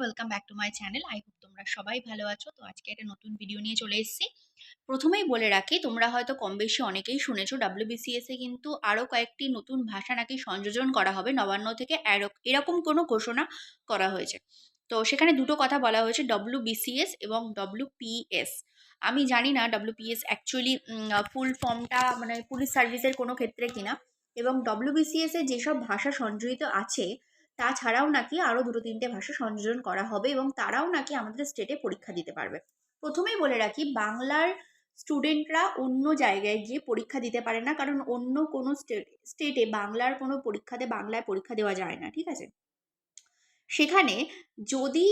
Welcome back to my channel I hope তোমরা সবাই ভালো আছো। তো আজকে একটা নতুন ভিডিও নিয়ে চলে এসেছি। প্রথমেই বলে রাখি, তোমরা হয়তো কম বেশি অনেকেই শুনেছো ডাব্লিউবিসিএস কিন্তু আরও কয়েকটি নতুন ভাষা নাকি সংযোজন করা হবে। নবান্ন থেকে এরক- এরকম কোনো ঘোষণা করা হয়েছে। তো সেখানে দুটো কথা বলা হয়েছে ডব্লিউবিসিএস এবং ডব্লিউপিএস আমি জানি না ডব্লিউপিএস অ্যাকচুয়ালি ফুল ফর্মটা মানে পুলিশ সার্ভিসের কোনো ক্ষেত্রে কিনা। এবং ডব্লিউবিসিএস এ যেসব ভাষা সংযোজিত আছে তাছাড়াও নাকি আরও দুটো তিনটে ভাষা সংযোজন করা হবে এবং তারাও নাকি আমাদের স্টেটে পরীক্ষা দিতে পারবে। প্রথমেই বলে রাখি, বাংলার স্টুডেন্টরা অন্য জায়গায় গিয়ে পরীক্ষা দিতে পারে না, কারণ অন্য কোনো স্টেট বাংলার কোনো পরীক্ষাতে বাংলায় পরীক্ষা দেওয়া যায় না, ঠিক আছে? সেখানে যদি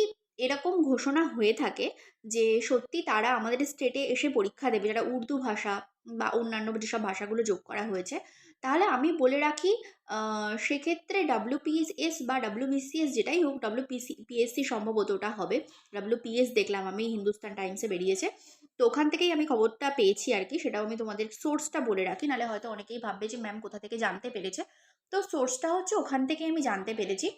এরকম ঘোষণা হয়ে থাকে যে সত্যি তারা আমাদের স্টেটে এসে পরীক্ষা দেবে, যারা উর্দু ভাষা বা অন্যান্য যেসব ভাষাগুলো যোগ করা হয়েছে, তাহলে আমি বলে রাখি সেক্ষেত্রে ডাব্লিউপিএস বা ডাব্লিউবিসিএস যেটাই হোক ডাব্লিউপিসি পিএসসি সম্ভবত ওটা হবে। ডাব্লিউপিএস দেখলাম আমি, হিন্দুস্তান টাইমসে বেরিয়েছে। তো ওখান থেকেই আমি খবরটা পেয়েছি আর কি, সেটাও আমি তোমাদের সোর্সটা বলে রাখি, নাহলে হয়তো অনেকেই ভাববে যে ম্যাম কোথা থেকে জানতে পেরেছে। তো সোর্সটা হচ্ছে ওখান থেকে আমি জানতে পেরেছি।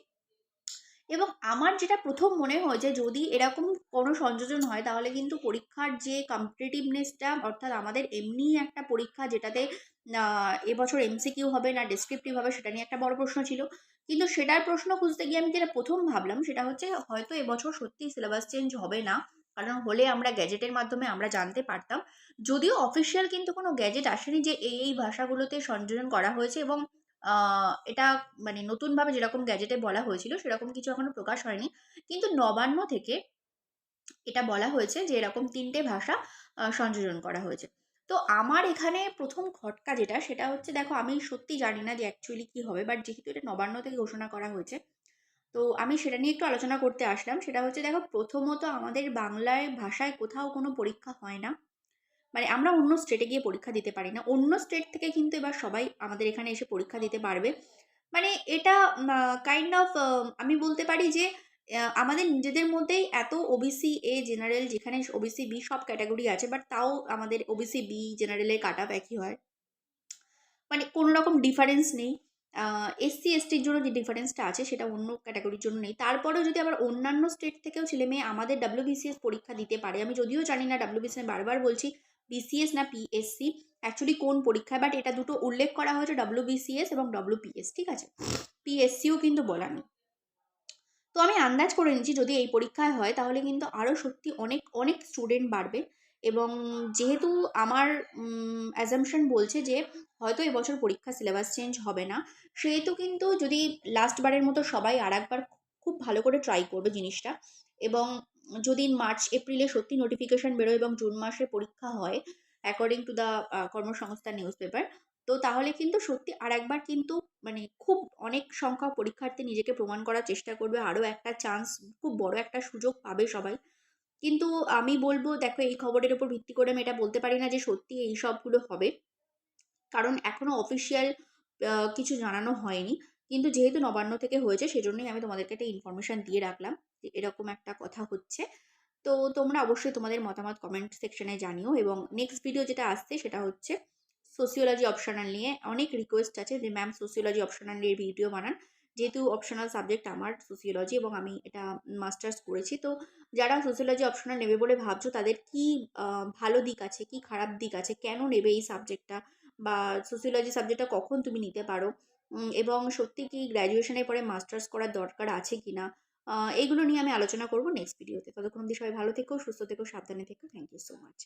এবং আমার যেটা প্রথম মনে হয় যে যদি এরকম কোনো সংযোজন হয়, তাহলে কিন্তু পরীক্ষার যে কম্পিটিটিভনেসটা অর্থাৎ আমাদের এমনি একটা পরীক্ষা যেটাতে এবছর এমসিকিউ হবে না ডেসক্রিপটিভ হবে, সেটা নিয়ে একটা বড় প্রশ্ন ছিল। কিন্তু সেটার প্রশ্ন খুঁজতে গিয়ে আমি যেটা প্রথম ভাবলাম, সেটা হচ্ছে হয়তো এবছর সত্যি সিলেবাস চেঞ্জ হবে না, কারণ হলে আমরা গ্যাজেটের মাধ্যমে আমরা জানতে পারতাম। যদিও অফিসিয়াল কিন্তু কোনো গ্যাজেট আসেনি যে এই এই ভাষাগুলোতে সংযোজন করা হয়েছে এবং এটা মানে নতুনভাবে যেরকম গ্যাজেটে বলা হয়েছিল, সেরকম কিছু এখনও প্রকাশ হয়নি। কিন্তু নবান্ন থেকে এটা বলা হয়েছে যে, এরকম তিনটে ভাষা সংযোজন করা হয়েছে। তো আমার এখানে প্রথম খটকা যেটা, সেটা হচ্ছে দেখো, আমি সত্যি জানি না যে অ্যাকচুয়ালি কী হবে বাট যেহেতু এটা নবান্ন থেকে ঘোষণা করা হয়েছে, তো আমি সেটা নিয়ে একটু আলোচনা করতে আসলাম। সেটা হচ্ছে দেখো, প্রথমত আমাদের বাংলায় ভাষায় কোথাও কোনো পরীক্ষা হয় না। মানে আমরা অন্য স্টেটে গিয়ে পরীক্ষা দিতে পারি না। অন্য স্টেট থেকে কিন্তু এবার সবাই আমাদের এখানে এসে পরীক্ষা দিতে পারবে। মানে এটা কাইন্ড অফ আমি বলতে পারি যে আমাদের নিজেদের মধ্যেই এত ওবিসি এ জেনারেল যেখানে ওবিসি বি সব ক্যাটাগরি আছে বাট তাও আমাদের ওবিসি বি জেনারেলের কাট আপ একই হয়। মানে কোনো রকম ডিফারেন্স নেই। এসসি এসটির জন্য যে ডিফারেন্সটা আছে, সেটা অন্য ক্যাটাগরির জন্য নেই। তারপরেও যদি আবার অন্যান্য স্টেট থেকেও ছেলে মেয়ে আমাদের ডাব্লিউবিসিএস পরীক্ষা দিতে পারে, আমি যদিও জানি না ডাব্লিউবিসিএস বারবার বলছি বিসিএস না পিএসসি অ্যাকচুয়ালি কোন পরীক্ষায়? বাট এটা দুটো উল্লেখ করা হয়েছে ডাব্লিউবিসিএস এবং ডাব্লিউপিএস ঠিক আছে? পিএসসিও কিন্তু বলা নেই। তো আমি আন্দাজ করে নিচ্ছি, যদি এই পরীক্ষায় হয়, তাহলে কিন্তু আরও সত্যি অনেক অনেক স্টুডেন্ট বাড়বে। এবং যেহেতু আমার অ্যাজামশন বলছে যে, হয়তো এবছর পরীক্ষা সিলেবাস চেঞ্জ হবে না, সেহেতু কিন্তু যদি লাস্ট বারের মতো সবাই আর একবার খুব ভালো করে ট্রাই করবে জিনিসটা এবং যদি মার্চ এপ্রিলে সত্যি নোটিফিকেশন বেরোয় এবং জুন মাসে পরীক্ষা হয় অ্যাকর্ডিং টু দ্য কর্মসংস্থান নিউজ পেপার তো তাহলে কিন্তু সত্যি আর একবার কিন্তু মানে খুব অনেক সংখ্যক পরীক্ষার্থী নিজেকে প্রমাণ করার চেষ্টা করবে, আরও একটা চান্স খুব বড় একটা সুযোগ পাবে সবাই। কিন্তু আমি বলব, দেখো, এই খবরের উপর ভিত্তি করে আমি এটা বলতে পারি না যে সত্যি এই সবগুলো হবে। কারণ এখনও অফিসিয়াল কিছু জানানো হয়নি। কিন্তু যেহেতু নবান্ন থেকে হয়েছে, সেজন্যই আমি তোমাদেরকে একটা ইনফরমেশান দিয়ে রাখলাম যে এরকম একটা কথা হচ্ছে। তো তোমরা অবশ্যই তোমাদের মতামত কমেন্ট সেকশনে জানিও এবং নেক্সট ভিডিও যেটা আসছে সেটা হচ্ছে সোসিওলজি অপশনাল নিয়ে। অনেক রিকোয়েস্ট আছে যে ম্যাম সোসিওলজি অপশনাল নিয়ে ভিডিও বানান। যেহেতু অপশনাল সাবজেক্ট আমার সোসিওলজি এবং আমি এটা মাস্টার্স করেছি, তো যারা সোসিওলজি অপশনাল নেবে বলে ভাবছ, তাদের কি ভালো দিক আছে, কি খারাপ দিক আছে, কেন নেবে এই সাবজেক্টটা বা সোসিওলজি সাবজেক্টটা কখন তুমি নিতে পারো? এবং সত্যি কি গ্র্যাজুয়েশনের পরে মাস্টার্স করার দরকার আছে কি না এগুলো নিয়ে আমি আলোচনা করব নেক্সট ভিডিওতে ততক্ষণ অবধি সবাই ভালো থেকো, সুস্থ থেকো, সাবধানে থেকো। Thank you so much